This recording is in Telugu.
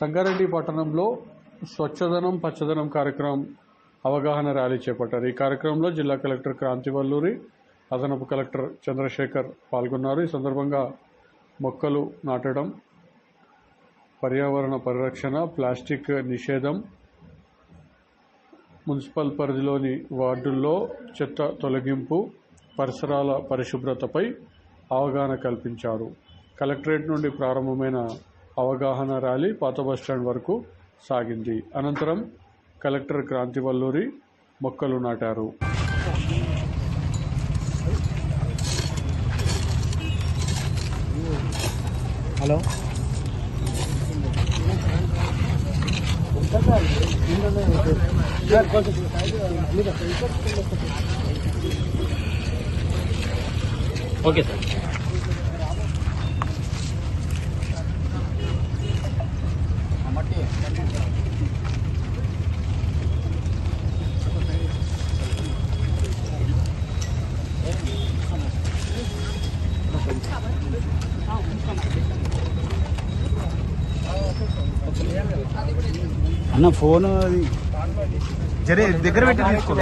సంగారెడ్డి పట్టణంలో స్వచ్ఛదనం పచ్చదనం కార్యక్రమం అవగాహన ర్యాలీ చేపట్టారు. ఈ కార్యక్రమంలో జిల్లా కలెక్టర్ క్రాంతి వల్లూరి అదనపు కలెక్టర్ చంద్రశేఖర్ పాల్గొన్నారు. ఈ సందర్భంగా మొక్కలు నాటడం పర్యావరణ పరిరక్షణ ప్లాస్టిక్ నిషేధం మున్సిపల్ పరిధిలోని వార్డుల్లో చెత్త తొలగింపు పరిసరాల పరిశుభ్రతపై అవగాహన కల్పించారు. కలెక్టరేట్ నుండి ప్రారంభమైన అవగాహన ర్యాలీ పాత బస్టాండ్ వరకు సాగింది. అనంతరం కలెక్టర్ క్రాంతి వల్లూరి మొక్కలు నాటారు. హలో. Okay sir. అన్న ఫోన్ అది. జరే దగ్గర పెట్టి తీసుకో.